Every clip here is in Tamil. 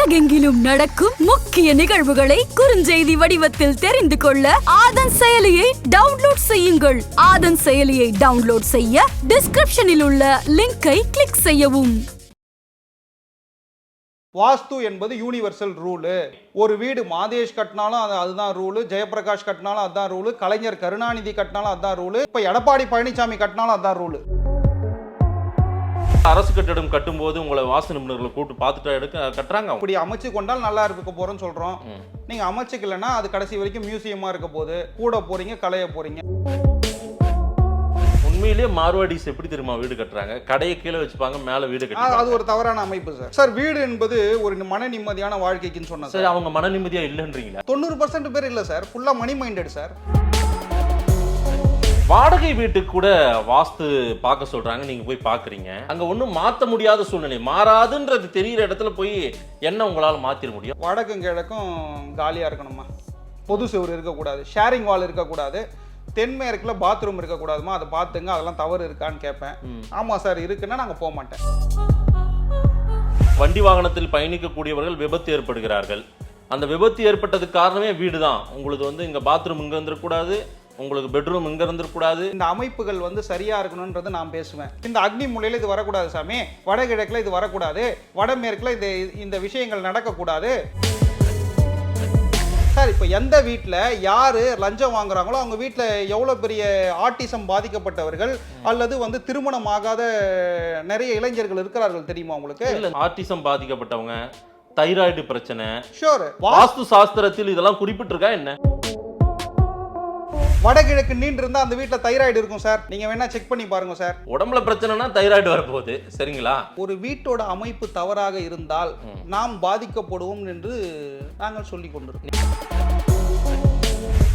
உலகெங்கிலும் நடக்கும் முக்கிய நிகழ்வுகளை குறுஞ்செய்தி வடிவத்தில் தெரிந்து கொள்ள ஆதன் செயலியை டவுன்லோட் செய்யுங்கள். ஆதன் செயலியை டவுன்லோட் செய்ய டிஸ்கிரிப்ஷனில் உள்ள லிங்கை கிளிக் செய்யவும். வாஸ்து என்பது யூனிவர்சல் ரூலு ஒரு வீடு மாதேஷ் கட்டினாலும் அது அதுதான் ரூலு ஜெயபிரகாஷ் கட்டினாலும் அதுதான் ரூலு கலைஞர் கருணாநிதி கட்டினாலும் அதுதான் ரூலு இப்போ எடப்பாடி பழனிசாமி கட்டினாலும் அதுதான் ரூலு அரசு கட்டிடம் கட்டும்போது உங்களை வாஸ்து நிபுணர்களை கூட்டு பார்த்துட்டு எடுக்க கட்டுறாங்க இப்படி அமைச்சு கொண்டால் நல்லா இருக்க போறோம்னு சொல்றோம். நீங்க அமைச்சுக்கலன்னா அது கடைசி வரைக்கும் மியூசியமா இருக்க போகுது. கூட போறீங்க கலைய போறீங்க. உண்மையிலேயே மார்வாடிஸ் எப்படி தெரியுமா வீடு கட்டுறாங்க? கடையை கீழே வச்சுப்பாங்க மேல வீடு அது- கட்டி அது ஒரு தவறான அமைப்பு சார். சார் வீடு என்பது ஒரு மன நிம்மதியான வாழ்க்கைக்குன்னு சொன்னேன் சரி சார். அவங்க மன நிம்மதியா இல்லைன்றீங்களா? தொண்ணூறு பர்சன்ட் பேர் இல்லை சார். ஃபுல்லா மணி மைண்டட் சார். வாடகை வீட்டுக்கு கூட வாஸ்து பார்க்க சொல்றாங்க. நீங்க போய் பாக்குறீங்க. அங்க ஒண்ணும் மாத்த முடியாத சூழ்நிலை. மாறாதுன்றது தெரியிற இடத்துல போய் என்ன உங்களால மாத்திர முடியும்? வடக்கும் கிழக்கும் காலியா இருக்கணுமா பொது சுவர் இருக்கக்கூடாது. ஷேரிங் வால் இருக்கக்கூடாது. தென்மேற்குல பாத்ரூம் இருக்கக்கூடாதுமா? அதை பார்த்துங்க. அதெல்லாம் தவறு இருக்கான்னு கேட்பேன். ஆமா சார் இருக்குன்னா நாங்க போக மாட்டேன். வண்டி வாகனத்தில் பயணிக்கக்கூடியவர்கள் விபத்து ஏற்படுகிறார்கள். அந்த விபத்து ஏற்பட்டதுக்கு காரணமே வீடு தான் உங்களுக்கு வந்து இங்க பாத்ரூம் இங்க இருந்துடக்கூடாது உங்களுக்கு பெட்ரூம் இங்க இருந்துடக்கூடாது இந்த அமைப்புகள் வந்து சரியா இருக்கணும்ன்றது நான் பேசுவேன். இந்த அக்னி மூலையில இது வரக்கூடாது சாமி. வடகிழக்குல இது வரக்கூடாது. வடமேற்குல இந்த இந்த விஷயங்கள் நடக்கக்கூடாது. சார் இப்போ எந்த வீட்டில் யார் லஞ்சம் வாங்குறாங்களோ அவங்க வீட்டில் எவ்வளோ பெரிய ஆட்டிசம் பாதிக்கப்பட்டவர்கள் அல்லது வந்து திருமணம் ஆகாத நிறைய இளைஞர்கள் இருக்கிறார்கள் தெரியுமா உங்களுக்கு? ஆட்டிசம் பாதிக்கப்பட்டவங்க தைராய்டு பிரச்சனை ஷோர் வாஸ்து சாஸ்திரத்தில் இதெல்லாம் குறிப்பிட்டிருக்கா என்ன? வடகிழக்கு நீண்டு இருந்தால் அந்த வீட்டில் தைராய்டு இருக்கும் சார். நீங்கள் வேணா செக் பண்ணி பாருங்க சார். உடம்புல பிரச்சனைனா தைராய்டு வரப்போகுது சரிங்களா? ஒரு வீட்டோட அமைப்பு தவறாக இருந்தால் நாம் பாதிக்கப்படுவோம் என்று நாங்கள் சொல்லிக் கொண்டிருக்கோம்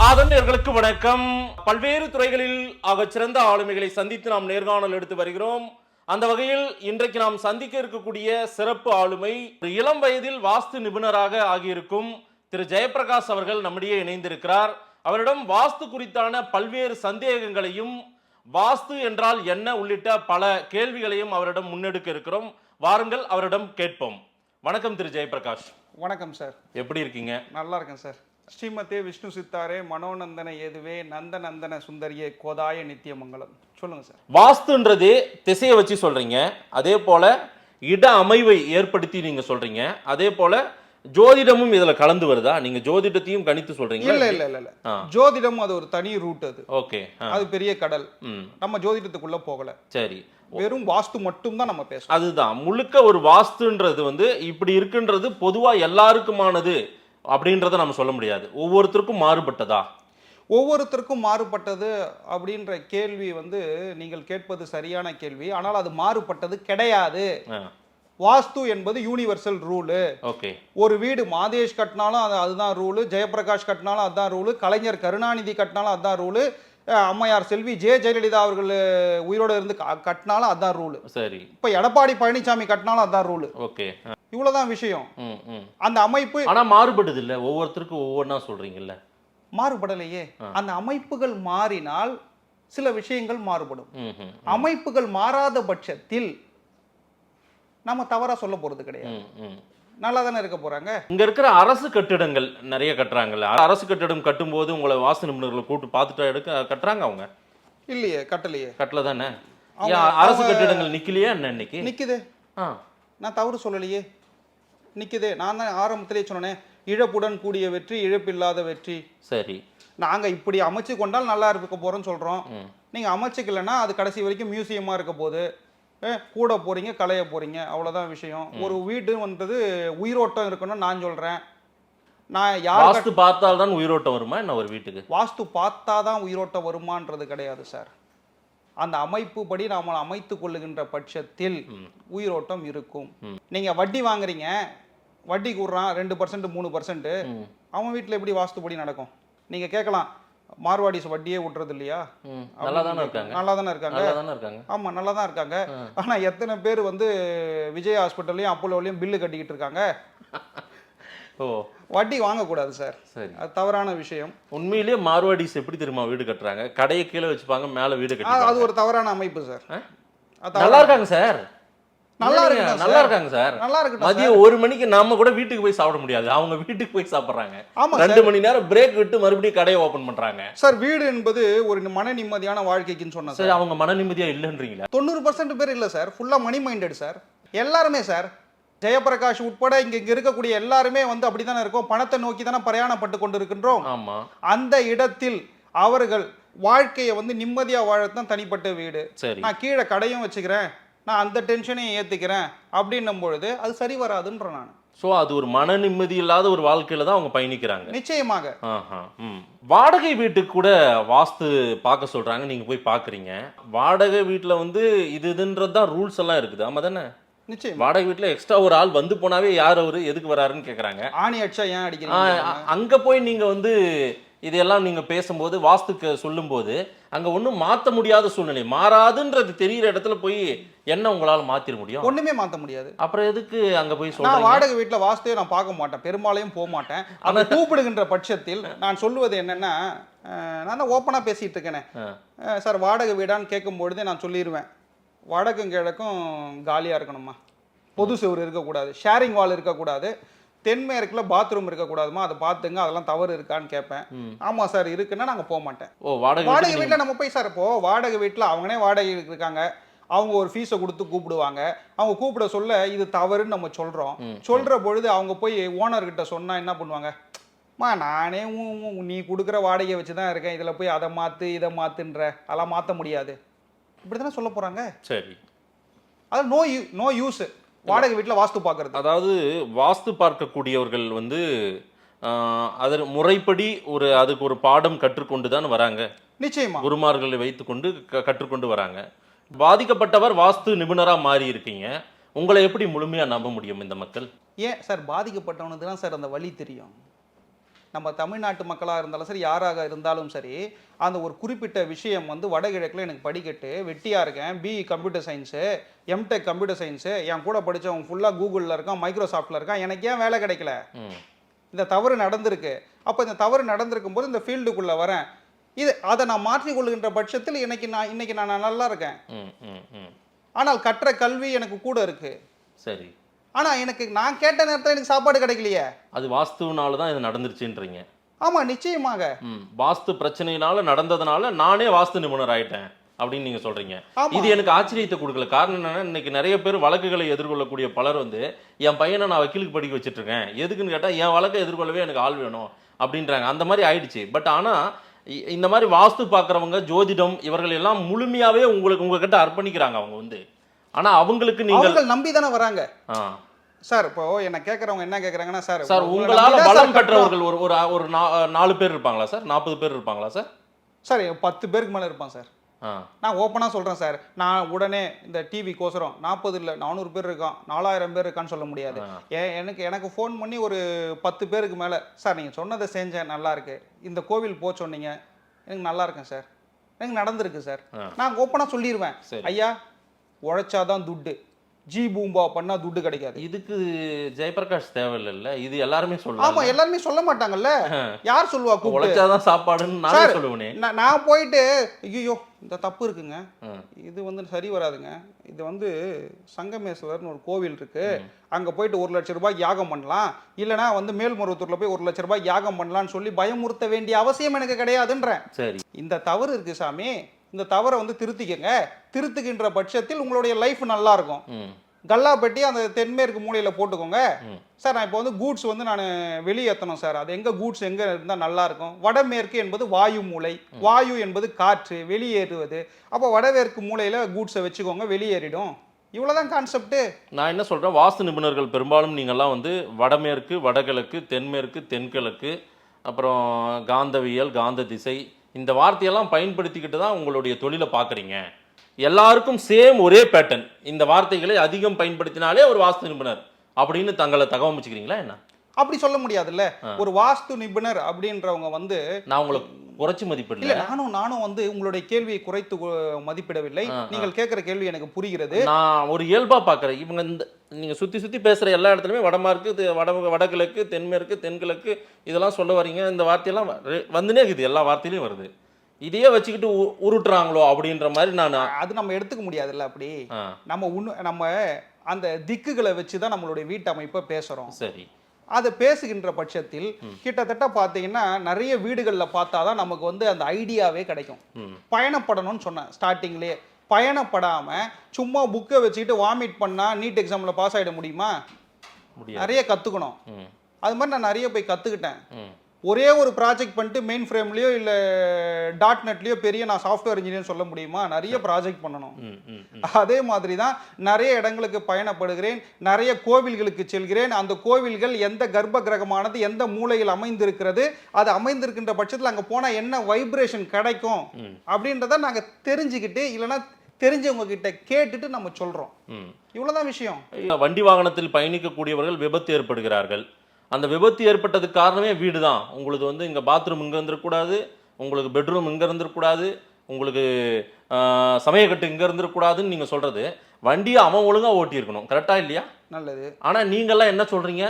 ஆதண்டர்களுக்கு வணக்கம். பல்வேறு துறைகளில் ஆகச் சிறந்த ஆளுமைகளை சந்தித்து நாம் நேர்காணல் எடுத்து வருகிறோம். அந்த வகையில் இன்றைக்கு நாம் சந்திக்க இருக்கக்கூடிய சிறப்பு ஆளுமை இளம் வயதில் வாஸ்து நிபுணராக ஆகியிருக்கும் திரு. ஜெயபிரகாஷ் அவர்கள் நம்மிடையே இணைந்திருக்கிறார். அவரிடம் வாஸ்து குறித்தான பல்வேறு சந்தேகங்களையும் வாஸ்து என்றால் என்ன உள்ளிட்ட பல கேள்விகளையும் அவரிடம் முன்னெடுக்க இருக்கிறோம். வாருங்கள் அவரிடம் கேட்போம். வணக்கம் திரு ஜெயபிரகாஷ். வணக்கம் சார். எப்படி இருக்கீங்க? நல்லா இருக்கேன் சார். ஸ்ரீமதே விஷ்ணு சித்தாரே மனோநந்தன ஏதுவே நந்த நந்தன சுந்தரியே கோதாய நித்தியமங்கலம். சொல்லுங்க சார். வாஸ்துன்றது திசையை வச்சு சொல்றீங்க. அதே போல இட அமைவை ஏற்படுத்தி நீங்க சொல்றீங்க. அதே போல ஜோதிடமும் இதுல கலந்து வருதா? நீங்க ஜோதிடத்தையும் கணித்து சொல்றீங்க இல்ல இல்ல இல்ல. ஜோதிடம் அது ஒரு தனி ரூட் அது. ஓகே அது பெரிய கடல். நம்ம ஜோதிடத்துக்குள்ள போகல. சரி. வெறும் வாஸ்து மட்டும் தான் நம்ம பேசுறோம். அதுதான். முழுக்க ஒரு வாஸ்துன்றது வந்து இப்படி இருக்குன்றது பொதுவா எல்லாருக்குமானது அப்படின்றத நம்ம சொல்ல முடியாது. ஒவ்வொருத்தருக்கும் மாறுபட்டதா? ஒவ்வொருத்தருக்கும் மாறுபட்டது அப்படின்ற கேள்வி வந்து நீங்கள் கேட்பது சரியான கேள்வி. ஆனால் அது மாறுபட்டது கிடையாது. வாஸ்து என்பது யூனிவர்சல் ரூலு ஓகே ஒரு வீடு மாதேஷ் கட்டினாலும் அது அதுதான் ரூலு ஜெயபிரகாஷ் கட்டினாலும் அதுதான் ரூலு கலைஞர் கருணாநிதி கட்டினாலும் அதுதான் ரூலு அம்மையார் செல்வி ஜெ ஜெயலலிதா அவர்கள் உயிரோடு இருந்து கட்டினாலும் அதுதான் ரூலு சரி. இப்போ எடப்பாடி பழனிசாமி கட்டினாலும் அதுதான் ரூலு ஓகே இவ்வளவுதான் விஷயம். அந்த அமைப்பு ஆனா மாறுபடுது இல்ல? ஒவ்வொருத்தருக்கும் ஒவ்வொன்றா சொல்றீங்கல்ல? மாறுபடலையே. அந்த அமைப்புகள் மாறினால் சில விஷயங்கள் மாறுபடும். அமைப்புகள் மாறாத பட்சத்தில் நம்ம தவறா சொல்ல போறது கிடையாது. நல்லா தானே இருக்க போறாங்க? இங்க இருக்கிற அரசு கட்டிடங்கள் நிறைய கட்டுறாங்கல்ல. அரசு கட்டிடம் கட்டும்போது உங்களை வாஸ்து நிபுணர்களை கூட்டு பார்த்துட்டு எடுக்க கட்டுறாங்க அவங்க? இல்லையே கட்டலையே. கட்டல தானே அரசு கட்டிடங்கள் நிக்கலையா என்ன இன்னைக்கு? நிக்குதே. ஆ. நான் தவறு சொல்லலையே. நிக்குதே. நான் தான் ஆரம்பத்திலே சொன்னேன் இழப்புடன் கூடிய வெற்றி இழப்பில்லாத வெற்றி. சரி. நாங்க இப்படி அமைச்சு கொண்டால் நல்லா இருக்க போறோம்னு சொல்றோம். ம். நீங்க அமைச்சுக்கலன்னா அது கடைசி வரைக்கும் மியூசியமா இருக்க போகுது. கூட போறீங்க கலைய போறீங்க. அவ்வளவுதான் விஷயம். ஒரு வீடு வந்தது உயிரோட்டம் இருக்கணும்னு நான் சொல்றேன். நான் யார் வாஸ்து பார்த்தால்தான் உயிரோட்டம் வருமா? என்ன ஒரு வீட்டுக்கு? வாஸ்து பார்த்தா தான் உயிரோட்டம் வருமான்றது கிடையாது சார். அந்த அமைப்பு படி நாம் அமைத்து கொள்ளுகின்ற பட்சத்தில் உயிரோட்டம் இருக்கும். நீங்க வட்டி வாங்குறீங்க வட்டி கூடுறான் ரெண்டு பர்சன்ட் மூணு பர்சன்ட். அவன் வீட்டில் எப்படி வாஸ்துபடி நடக்கும்? நீங்க கேட்கலாம். மார்வாடிஸ் வட்டியே விட்டுறது இல்லையா நல்லா தானே இருக்காங்க. நல்லா தானே இருக்காங்க. நல்லா தானே இருக்காங்க. ஆமா நல்லா தான் இருக்காங்க ஆனா எத்தனை பேர் வந்து விஜய் ஹாஸ்பிட்டல்லையும் அப்போலோலையும் பில்லு கட்டிக்கிட்டு இருக்காங்க ஓ. வட்டி வாங்கக்கூடாது சார். சரி. அது தவறான விஷயம். உண்மையிலேயே மார்வாடிஸ் எப்படி தெரியுமா வீடு கட்டுறாங்க? கடையை கீழே வச்சுப்பாங்க மேல வீடு கட்டி அது ஒரு தவறான அமைப்பு சார். நல்லா இருக்காங்க சார். நல்லா இருக்கட்டும் நல்லா. இருக்காங்க சார். நல்லா சார். மதியம் ஒரு மணிக்கு நாம கூட வீட்டுக்கு போய் சாப்பிட முடியாது. அவங்க வீட்டுக்கு போய் சாப்பிடுறாங்க. ஆமா ரெண்டு மணி நேரம் பிரேக் விட்டு மறுபடியும் கடையை ஓபன் பண்றாங்க. சார் வீடு என்பது ஒரு மன நிம்மதியான வாழ்க்கைக்குன்னு சொன்னேன் சரி அவங்க மன நிம்மதியா இல்லைன்றீங்களா? தொண்ணூறு பர்சன்ட் பேர் இல்லை சார். ஃபுல்லாக மணி மைண்டட் சார். எல்லாருமே சார். ஜெயபிரகாஷ் உட்பட இங்க இங்க இருக்கக்கூடிய எல்லாருமே வந்து அப்படித்தானே இருக்கோம்? பணத்தை நோக்கி தானே பிரயாணப்பட்டு கொண்டு இருக்கின்றோம் ஆமா. அந்த இடத்தில் அவர்கள் வாழ்க்கையை வந்து நிம்மதியா வாழத்தான் தனிப்பட்ட வீடு. நான் கீழே கடையும் வச்சுக்கிறேன். நான் அந்த டென்ஷனையும் ஏத்துக்கிறேன் அப்படின்னும் பொழுது அது சரி வராதுன்ற நான். சோ அது ஒரு மன நிம்மதி இல்லாத ஒரு வாழ்க்கையில தான் அவங்க பயணிக்கிறாங்க. நிச்சயமாக. வாடகை வீட்டுக்கு கூட வாஸ்து பார்க்க சொல்றாங்க. நீங்க போய் பாக்குறீங்க வாடகை வீட்டுல வந்து இது இதுன்றது தான் ரூல்ஸ் எல்லாம் இருக்குது. ஆமா தானே? நிச்சயம். வாடகை வீட்டுல எக்ஸ்ட்ரா ஒரு ஆள் வந்து போனாவே யார் அவரு எதுக்கு வராருன்னு கேக்குறாங்க. ஆணி அடிச்சா ஏன் அடிக்கிறீங்க அங்க போய் நீங்க வந்து இதெல்லாம் நீங்க பேசும்போது வாஸ்துக்கு சொல்லும்போது அங்க ஒண்ணும் மாத்த முடியாத சூழ்நிலை. மாறாதுன்றது தெரியிற இடத்துல போய் என்ன உங்களால மாத்திர முடியும்? ஒண்ணுமே மாத்த முடியாது. அப்புறம் எதுக்கு அங்க போய் சொல்றீங்க? வாடகை வீட்டுல வாஸ்துவே நான் பார்க்க மாட்டேன். பெரும்பாலையும் போக மாட்டேன். ஆனா கூப்பிடுகின்ற பட்சத்தில் நான் சொல்லுவது என்னன்னா நான் தான் ஓப்பனா பேசிட்டு இருக்கேனே. சார் வாடகை வீடான்னு கேட்கும் பொழுதே நான் சொல்லிடுவேன் வடக்கும் கிழக்கும் காலியா இருக்கணுமா பொது சுவர் இருக்கக்கூடாது. ஷேரிங் வால் இருக்கக்கூடாது. தென்மேற்குல பாத்ரூம் இருக்கக்கூடாதுமா? அதை பார்த்துங்க. அதெல்லாம் தவறு இருக்கான்னு கேட்பேன். ஆமா சார் இருக்குன்னா நாங்க போக மாட்டேன். ஓ வாடகை வாடகை வீட்டில் நம்ம போய் சார் இப்போ வாடகை வீட்டில் அவங்களே வாடகை இருக்காங்க. அவங்க ஒரு ஃபீஸை கொடுத்து கூப்பிடுவாங்க. அவங்க கூப்பிட சொல்ல இது தவறுன்னு நம்ம சொல்றோம். சொல்ற பொழுது அவங்க போய் ஓனர் கிட்ட சொன்னா என்ன பண்ணுவாங்க? மா நானே நீ கொடுக்குற வாடகையை வச்சு தான் இருக்கேன். இதில் போய் அதை மாற்று இதை மாற்றுன்ற அதெல்லாம் மாற்ற முடியாது. இப்படி தானே சொல்ல போகிறாங்க சரி. அது நோ யூ நோ யூஸ் வாடகை வீட்டில் வாஸ்து பார்க்கறது அதாவது வாஸ்து பார்க்கக்கூடியவர்கள் வந்து அதர் முறைப்படி ஒரு அதுக்கு ஒரு பாடம் கற்றுக்கொண்டு தான் வராங்க. நிச்சயமா. குருமார்களை வைத்துக்கொண்டு கற்றுக்கொண்டு வராங்க. பாதிக்கப்பட்டவர் வாஸ்து நிபுணரா மாறி இருக்கீங்க. உங்களை எப்படி முழுமையா நம்ப முடியும் இந்த மக்கள்? ஏன் சார் பாதிக்கப்பட்டவனுக்கு தான் சார் அந்த வழி தெரியும். நம்ம தமிழ்நாட்டு மக்களாக இருந்தாலும் சரி யாராக இருந்தாலும் சரி அந்த ஒரு குறிப்பிட்ட விஷயம் வந்து வடகிழக்கில் எனக்கு படிக்கட்டு வெட்டியாக இருக்கேன் BE computer science MTech computer science என் கூட படித்தவன் ஃபுல்லாக கூகுளில் இருக்கான் மைக்ரோசாஃப்ட்டில் இருக்கான் எனக்கு ஏன் வேலை கிடைக்கல. இந்த தவறு நடந்திருக்கு. அப்போ இந்த தவறு நடந்திருக்கும் போது இந்த ஃபீல்டுக்குள்ளே வரேன். இது அதை நான் மாற்றிக் கொள்கின்ற பட்சத்தில் இன்னைக்கு நான் இன்னைக்கு நான் நல்லா இருக்கேன். ம், ம், ம். ஆனால் கற்ற கல்வி எனக்கு கூட இருக்கு. சரி. ஆனால் எனக்கு நான் கேட்ட நேரத்தில் எனக்கு சாப்பாடு கிடைக்கலையே. அது வாஸ்துனால தான் இது நடந்துருச்சுன்றீங்க. ஆமாம் நிச்சயமாக. வாஸ்து பிரச்சனையினால நடந்ததுனால நானே வாஸ்து நிபுணர் ஆயிட்டேன் அப்படின்னு நீங்க சொல்றீங்க. இது எனக்கு ஆச்சரியத்தை கொடுக்கல. காரணம் என்னன்னா இன்னைக்கு நிறைய பேர் வழக்குகளை எதிர்கொள்ளக்கூடிய பலர் வந்து என் பையனை நான் வக்கீலுக்கு படிக்க வச்சிட்டு இருக்கேன். எதுக்குன்னு கேட்டா என் வழக்கை எதிர்கொள்ளவே எனக்கு ஆள் வேணும் அப்படின்றாங்க. அந்த மாதிரி ஆயிடுச்சு. பட் ஆனா இ- இந்த மாதிரி வாஸ்து பார்க்கறவங்க ஜோதிடம் இவர்கள் எல்லாம் முழுமையாவே உங்களுக்கு உங்ககிட்ட அர்ப்பணிக்கிறாங்க அவங்க வந்து. ஆனா அவங்களுக்கு நீங்கள் நம்பி தானே வராங்க. சார் இப்போ என்ன கேட்குறவங்க என்ன கேட்குறாங்கன்னா சார் சார் உங்களை உங்களால பலம். பெற்றவர்கள் ஒரு ஒரு நாலு பேர் இருப்பாங்களா சார்? நாற்பது பேர் இருப்பாங்களா சார்? சார் பத்து பேருக்கு மேலே இருப்பான் சார். நான் ஓப்பனாக சொல்கிறேன் சார் நான் உடனே இந்த டிவி கோசரம் நாற்பது இல்லை நானூறு பேர் இருக்கான் நாலாயிரம் பேர் இருக்கான்னு சொல்ல முடியாது. எனக்கு எனக்கு ஃபோன் பண்ணி ஒரு பத்து பேருக்கு மேலே சார் நீங்கள் சொன்னதை செஞ்சேன் நல்லா இருக்கு. இந்த கோவில் போ சொன்னீங்க எனக்கு நல்லா இருக்கேன் சார் எனக்கு நடந்திருக்கு சார். நான் ஓப்பனாக சொல்லிடுவேன். ஐயா உழைச்சாதான் துட்டு. ஜி பூம்பா பண்ணா துட்டு கிடைக்காது. இதுக்கு ஜெயபிரகாஷ் தேவையில்லைல்ல? இது எல்லாருமே ஆமா சொல்லலாம் எல்லாருமே சொல்ல மாட்டாங்கல்ல? யார் சொல்லுவா உழைச்சாதான் சாப்பாடுன்னு நானே சொல்லுவேனே. நான் போயிட்டு ஐயோ இந்த தப்பு இருக்குங்க. இது வந்து சரி வராதுங்க. இது வந்து சங்கமேஸ்வரர்னு ஒரு கோவில் இருக்கு. அங்க போயிட்டு ஒரு லட்ச ரூபாய் யாகம் பண்ணலாம். இல்லனா வந்து மேல்மருவத்தூர்ல போய் ஒரு லட்ச ரூபாய் யாகம் பண்ணலாம்னு சொல்லி பயமுறுத்த வேண்டிய அவசியம் எனக்கு கிடையாதுன்றேன். சரி. இந்த தவறு இருக்கு சாமி. இந்த தவறை வந்து திருத்திக்கங்க. திருத்துகின்ற பட்சத்தில் உங்களுடைய லைஃப் நல்லா இருக்கும் கல்லாப்பட்டி அந்த தென்மேற்கு மூலையில போட்டுக்கோங்க. சார் நான் இப்போ வந்து கூட்ஸ் வந்து நான் வெளியேற்றணும் சார். அது எங்க கூட்ஸ் எங்க இருந்தால் நல்லா இருக்கும் வடமேற்கு என்பது வாயு மூலை. வாயு என்பது காற்று வெளியேறுவது. அப்போ வடமேற்கு மூலையில கூட்ஸை வச்சுக்கோங்க வெளியேறிடும். இவ்வளவுதான் கான்செப்ட் நான் என்ன சொல்றேன்? வாஸ்து நிபுணர்கள் பெரும்பாலும் நீங்கள்லாம் வந்து வடமேற்கு வடகிழக்கு தென்மேற்கு தென்கிழக்கு அப்புறம் காந்தவியல் காந்த திசை இந்த வார்த்தையெல்லாம் பயன்படுத்திக்கிட்டு தான் உங்களுடைய தொழிலை பார்க்குறீங்க. எல்லாருக்கும் சேம் ஒரே பேட்டர்ன் இந்த வார்த்தைகளை அதிகம் பயன்படுத்தினாலே ஒரு வாஸ்து நிபுணர் அப்படின்னு தங்களை தகவமைச்சுக்கிறீங்களா என்ன? அப்படி சொல்ல முடியாதுல்ல. ஒரு வாஸ்து நிபுணர் அப்படின்றவங்க வந்து நான் உங்களை குறைச்சி மதிப்பிடல. நானும் நானும் வந்து உங்களுடைய கேள்வியை குறைத்து மதிப்பிடவில்லை. நீங்கள் கேட்கிற கேள்வி எனக்கு புரிகிறது. நான் ஒரு இயல்பா பார்க்குறேன். இவங்க இந்த நீங்க சுத்தி சுத்தி பேசுற எல்லா இடத்துலையுமே வடமார்க்கு வட வடகிழக்கு தென்மேற்கு தென்கிழக்கு இதெல்லாம் சொல்ல வரீங்க. இந்த வார்த்தையெல்லாம் வந்துனே இருக்குது. எல்லா வார்த்தையிலையும் வருது. இதையே வச்சுக்கிட்டு உருட்டுறாங்களோ அப்படின்ற மாதிரி நான் அது நம்ம எடுத்துக்க முடியாதுல்ல அப்படி. நம்ம உன்னு நம்ம அந்த திக்குகளை வச்சு தான் நம்மளுடைய வீட்டமைப்பை பேசுகிறோம் சரி. அதை பேசுகின்ற பட்சத்தில் கிட்டத்தட்ட பார்த்தீங்கன்னா நிறைய வீடுகளில் பார்த்தா தான் நமக்கு வந்து அந்த ஐடியாவே கிடைக்கும். பயணப்படணும்னு சொன்னேன். ஸ்டார்டிங்லேயே பயணப்படாமல் சும்மா புக்கை வச்சுக்கிட்டு வாமிட் பண்ணால் நீட் எக்ஸாமில் பாஸ் ஆகிட முடியுமா? நிறைய கற்றுக்கணும் அது மாதிரி நான் நிறைய போய் கற்றுக்கிட்டேன் ஒரே ஒரு ப்ராஜெக்ட் பண்ணிட்டு மெயின் ஃப்ரேம்லேயோ இல்லை டாட் நெட்லேயோ பெரிய நான் சாஃப்ட்வேர் இன்ஜினியர் சொல்ல முடியுமா? நிறைய ப்ராஜெக்ட் பண்ணணும். அதே மாதிரி தான் நிறைய இடங்களுக்கு பயணப்படுகிறேன். நிறைய கோவில்களுக்கு செல்கிறேன். அந்த கோவில்கள் எந்த கர்ப்ப கிரகமானது எந்த மூலையில் அமைந்திருக்கிறது அது அமைந்திருக்கின்ற பட்சத்தில் அங்கே போனால் என்ன வைப்ரேஷன் கிடைக்கும் அப்படின்றத நாங்கள் தெரிஞ்சுக்கிட்டு இல்லைன்னா தெரிஞ்சவங்க கிட்ட கேட்டுட்டு நம்ம சொல்கிறோம் இவ்வளோதான் விஷயம். வண்டி வாகனத்தில் பயணிக்கக்கூடியவர்கள் விபத்து ஏற்படுகிறார்கள். அந்த விபத்து ஏற்பட்டதுக்கு காரணமே வீடு தான் உங்களுக்கு வந்து இங்கே பாத்ரூம் இங்கே இருந்துடக்கூடாது உங்களுக்கு பெட்ரூம் இங்கே இருந்துடக்கூடாது உங்களுக்கு சமயக்கட்டு இங்கே இருந்துடக்கூடாதுன்னு நீங்கள் சொல்கிறது வண்டியை அவன் ஒழுங்காக ஓட்டியிருக்கணும். கரெக்டாக இல்லையா? நல்லது. ஆனால் நீங்கள்லாம் என்ன சொல்கிறீங்க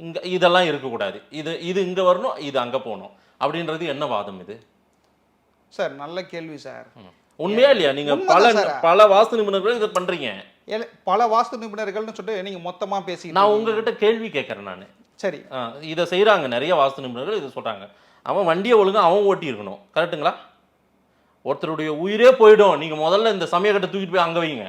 இங்கே இதெல்லாம் இருக்கக்கூடாது. இது இது இங்கே வரணும் இது அங்கே போகணும். அப்படின்றது என்ன வாதம் இது? சார் நல்ல கேள்வி சார். உண்மையா இல்லையா? உண்மைதான் பல. பல வாஸ்து நிபுணர்கள் இதை பண்ணுறீங்க ஏல- பல வாஸ்து நிபுணர்கள்னு சொல்லிட்டு நீங்கள் மொத்தமாக பேசி நான் உங்ககிட்ட கேள்வி கேட்குறேன் நான். சரி. இதை செய்கிறாங்க நிறைய வாஸ்து நிபுணர்கள் இதை சொல்கிறாங்க அவன் வண்டியை ஒழுங்கா அவன் ஓட்டி இருக்கணும் கரெக்ட்டுங்களா? ஒருத்தருடைய உயிரே போயிடும். நீங்கள் முதல்ல இந்த சமயக்கட்டை தூக்கிட்டு போய் அங்கே வைங்க.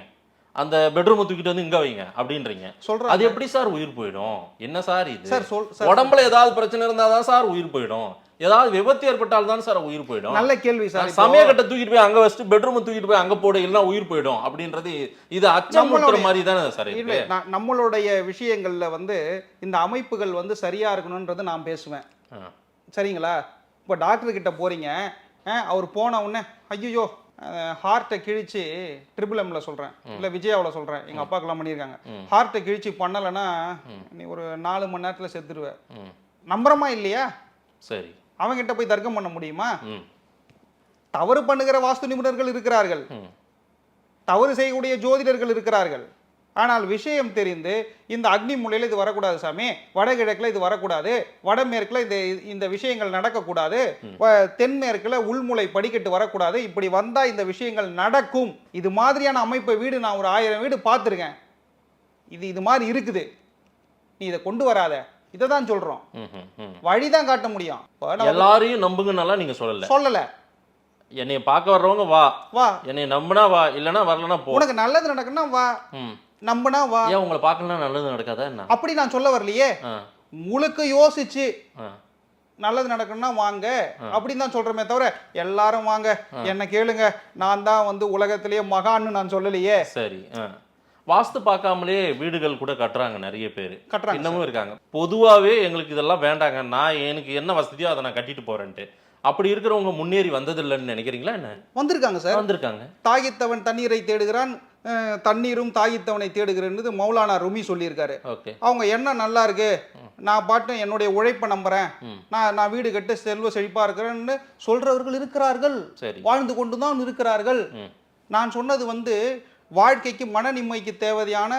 அந்த பெட்ரூமை தூக்கிட்டு வந்து இங்கே வைங்க அப்படின்றீங்க. சொல்கிறேன் அது எப்படி சார் உயிர் போயிடும்? என்ன சார் இது? சார் சொல் உடம்புல ஏதாவது பிரச்சனை இருந்தால் தான் சார் உயிர் போயிடும். ஏதாவது விபத்து ஏற்பட்டால் தான் சார் உயிர் போயிடும். நல்ல கேள்வி சார். இப்போ சமயக்கட்டை தூக்கிட்டு போய் அங்க வச்சுட்டு பெட்ரூம் தூக்கிட்டு போய் அங்க போடு இல்லைன்னா உயிர் போயிடும் அப்படின்றது இது அச்சம் ஊட்டுற நம்மளுடைய- மாதிரி தானே சார் நம்மளுடைய விஷயங்கள்ல வந்து இந்த அமைப்புகள் வந்து சரியா இருக்கணுன்றது நான் பேசுவேன். சரிங்களா? இப்போ டாக்டர் கிட்ட போறீங்க அவர் போன உடனே ஐயோ ஹார்ட்டை கிழிச்சு ட்ரிபிள் எம்ல சொல்றேன். இல்ல விஜயாவில் சொல்றேன். எங்க அப்பாக்கெல்லாம் பண்ணியிருக்காங்க. ஹார்ட்டை கிழிச்சு பண்ணலைன்னா நீ ஒரு நாலு மணி நேரத்துல செத்துருவ. நம்புறமா இல்லையா? சரி. அவங்கிட்ட போய் தர்க்கம் பண்ண முடியுமா? தவறு பண்ணுகிற வாஸ்து நிபுணர்கள் இருக்கிறார்கள். தவறு செய்யக்கூடிய ஜோதிடர்கள் இருக்கிறார்கள். ஆனால் விஷயம் தெரிந்து இந்த அக்னி மூலையில் இது வரக்கூடாது சாமி வடகிழக்கில் இது வரக்கூடாது வடமேற்கில் இந்த இந்த விஷயங்கள் நடக்கக்கூடாது தென்மேற்கில் உள்முளை படிக்கட்டு வரக்கூடாது இப்படி வந்தால் இந்த விஷயங்கள் நடக்கும். இது மாதிரியான அமைப்பை வீடு நான் ஒரு ஆயிரம் வீடு பார்த்துருக்கேன். இது இது மாதிரி இருக்குது. நீ இதை கொண்டு வராத. இதை தான் சொல்கிறோம். வழி தான் காட்ட முடியும். எல்லாரையும் நம்புங்கன்னெல்லாம் நீங்க சொல்லல. சொல்லலை. என்னைய பார்க்க வர்றவங்க வா. வா. என்னைய நம்பினா வா இல்லைன்னா வரலன்னா போ. உனக்கு நல்லது நடக்குன்னா வா. நம்புனா வா. ஏன் உங்களை பார்க்கலாம் நல்லது நடக்காதா என்ன? அப்படி நான் சொல்ல வரலையே. முழுக்க யோசிச்சு நல்லது நடக்கணும்னா வாங்க. அப்படின்னு தான் சொல்றமே தவிர எல்லாரும் வாங்க. என்ன கேளுங்க. நான் தான் வந்து உலகத்திலேயே மகான்னு நான் சொல்லலையே. சரி வாஸ்து பார்க்காமலே வீடுகள் கூட கட்டுறாங்க நிறைய பேர். கட்டுறாங்க இன்னமும் இருக்காங்க. பொதுவாகவே எங்களுக்கு இதெல்லாம் வேண்டாங்க. நான் எனக்கு என்ன வசதியோ அதை நான் கட்டிட்டு போறேன்ட்டு. அப்படி இருக்கிறவங்க முன்னேறி வந்ததில்லைன்னு நினைக்கிறீங்களா என்ன? வந்திருக்காங்க சார். வந்திருக்காங்க. தாகித்தவன் தண்ணீரை தேடுகிறான். தண்ணீரும் தாகித்தவனை தேடுகிறேன்னு மௌலானா ருமி சொல்லியிருக்காரு. ஓகே. அவங்க என்ன நல்லா இருக்கு? நான் பாட்டு என்னுடைய உழைப்பை நம்புறேன். நான் நான் வீடு கட்டு செல்வ செழிப்பா இருக்கிறேன்னு சொல்றவர்கள் இருக்கிறார்கள். சரி. வாழ்ந்து கொண்டு தான் இருக்கிறார்கள். நான் சொன்னது வந்து வாழ்க்கைக்கு மன நிம்மதிக்கு தேவையான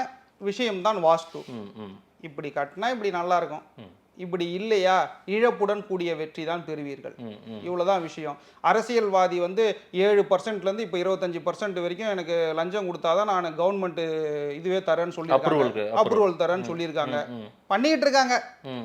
விஷயம்தான் வாஸ்து. இப்படி கட்டினா இப்படி நல்லா இருக்கும். இப்படி இல்லையா? இழப்புடன் கூடிய வெற்றி தான் பெறுவீர்கள். இவ்வளவுதான் விஷயம். அரசியல்வாதி வந்து ஏழு பர்சன்ட்லேருந்து இப்போ இருபத்தஞ்சு பர்சன்ட் வரைக்கும் எனக்கு லஞ்சம் கொடுத்தாதான் நான் கவர்மெண்ட் இதுவே தரேன்னு சொல்லியிருக்காங்க. அப்ரூவல் தரேன்னு சொல்லியிருக்காங்க. பண்ணிட்டு இருக்காங்க.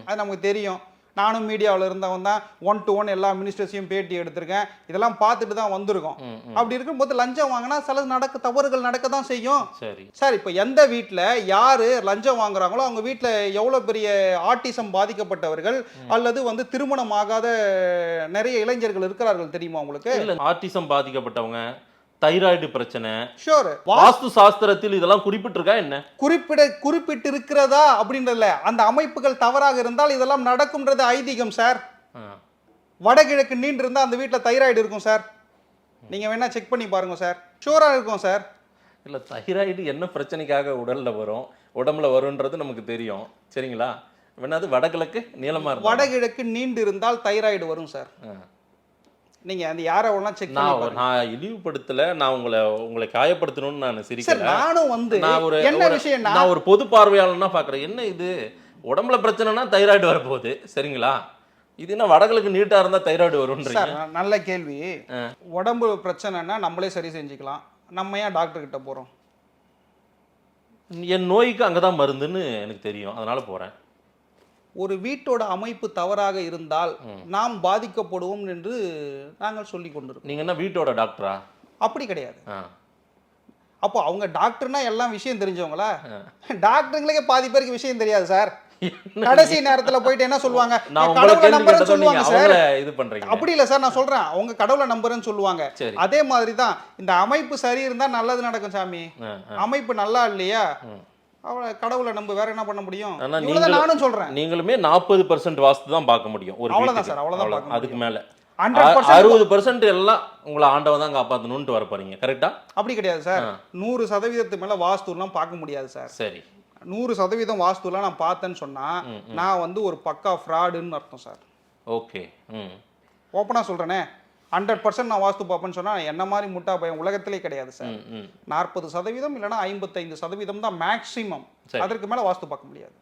அது நமக்கு தெரியும். நானும் மீடியாவில் இருந்தவன் தான் ஒன் டு ஒன் எல்லா மினிஸ்டர்ஸையும் பேட்டி எடுத்திருக்கேன். இதெல்லாம் பார்த்துட்டு தான் வந்திருக்கோம். அப்படி இருக்கும்போது லஞ்சம் வாங்கினா சில நடக்க தவறுகள் நடக்க தான் செய்யும். சரி. சார் இப்போ எந்த வீட்டில் யார் லஞ்சம் வாங்குறாங்களோ அவங்க வீட்டில் எவ்வளோ பெரிய ஆட்டிசம் பாதிக்கப்பட்டவர்கள் அல்லது வந்து திருமணம் ஆகாத நிறைய இளைஞர்கள் இருக்கிறார்கள் தெரியுமா உங்களுக்கு? இல்ல ஆட்டிசம் பாதிக்கப்பட்டவங்க தைராய்டு பிரச்சனை. ஷோர் வாஸ்து சாஸ்திரத்தில் இதெல்லாம் குறிப்பிட்டிருக்கா என்ன? குறிப்பிட குறிப்பிட்டு இருக்கிறதா அப்படின்றதுல அந்த அமைப்புகள் தவறாக இருந்தால் இதெல்லாம் நடக்கும்ன்றது ஐதீகம் சார். வடகிழக்கு நீண்டு இருந்தால் அந்த வீட்டில் தைராய்டு இருக்கும் சார் நீங்கள் வேணா செக் பண்ணி பாருங்க சார் ஷூராக இருக்கும் சார் இல்ல தைராய்டு என்ன பிரச்சனைக்காக உடல்ல வரும்? உடம்புல வரும்ன்றது நமக்கு தெரியும். சரிங்களா? வேணா அது வடகிழக்கு நீளமா இருக்கும் வடகிழக்கு நீண்டு இருந்தால் தைராய்டு வரும் சார் நீங்கள் அந்த யாரை வேணா செக் நான் நான் இழிவுபடுத்தல நான் உங்களை உங்களை காயப்படுத்தணும்னு நான் சார் சிரிக்கல நானும் வந்து நான் ஒரு என்ன விஷயம்னா நான் ஒரு பொது பார்வையாளனா பாக்குறேன். என்ன இது? உடம்புல பிரச்சனைனா தைராய்டு வரப்போகுது. சரிங்களா? இது என்ன வடகிழக்கு நீட்டா இருந்தா தைராய்டு வரும்ன்றீங்க? நல்ல கேள்வி. உடம்பு பிரச்சனைனா நம்மளே சரி செஞ்சுக்கலாம். நம்ம ஏன் டாக்டர் கிட்ட போறோம்? என் நோய்க்கு அங்கதான் மருந்துன்னு எனக்கு தெரியும். அதனால போறேன். ஒரு வீட்டோட அமைப்பு தவறாக இருந்தால் நாம் பாதிக்கப்படுவோம் என்று நாங்கள் சொல்லி கொண்டிருக்கோம் நீங்க என்ன வீட்டோட டாக்டரா? அப்படி கிடையாது. அப்போ அவங்க டாக்டர்னா எல்லாம் விஷயம் தெரிஞ்சவங்களா? டாக்டருங்களுக்கே பாதி பேருக்கு விஷயம் தெரியாது சார். கடைசி நேரத்துல போயிட்டு என்ன சொல்லுவாங்க? கடவுளை நம்புறேன்னு சொல்லுவாங்க சார். இது பண்றீங்க. அப்படி இல்ல சார் நான் சொல்றேன். அவங்க கடவுளை நம்புறேன்னு சொல்லுவாங்க. அதே மாதிரி தான் இந்த அமைப்பு சரி இருந்தா நல்லது நடக்கும் சாமி. அமைப்பு நல்லா இல்லையா? அவளை கடவுளை நம்ப வேற என்ன பண்ண முடியும்? ஆனா நீங்களும் நானும் சொல்றேன். நீங்களுமே நாற்பது பர்சன்ட் வாஸ்து தான் பார்க்க முடியும் ஒரு அவ்வளவுதான் வீட்டுக்கு. சார், பார்க்க அதுக்கு மேல. 100% அறுபது பர்சன்ட் எல்லாம் உங்களை ஆண்டவன் தான் காப்பாத்தணும்னு வர போறீங்க கரெக்டா அப்படி கிடையாது சார். நூறு சதவீதத்து மேல வாஸ்துலாம் பார்க்க முடியாது சார். சரி. நூறு சதவீதம் வாஸ்துலாம் நான் பார்த்தேன்னு சொன்னா நான் வந்து ஒரு பக்கா ஃப்ராடுன்னு அர்த்தம் சார். ஓகே ம். ஓப்பனா சொல்றேனே. ஹண்ட்ரட் பர்சன்ட் நான் வாஸ்து பார்ப்பேன்னு சொன்னா என்ன மாதிரி முட்டா பையன் உலகத்திலே கிடையாது சார். நாற்பது சதவீதம் இல்லைன்னா ஐம்பத்தைந்து சதவீதம் தான் மேக்ஸிமம். அதற்கு மேல வாஸ்து பார்க்க முடியாது.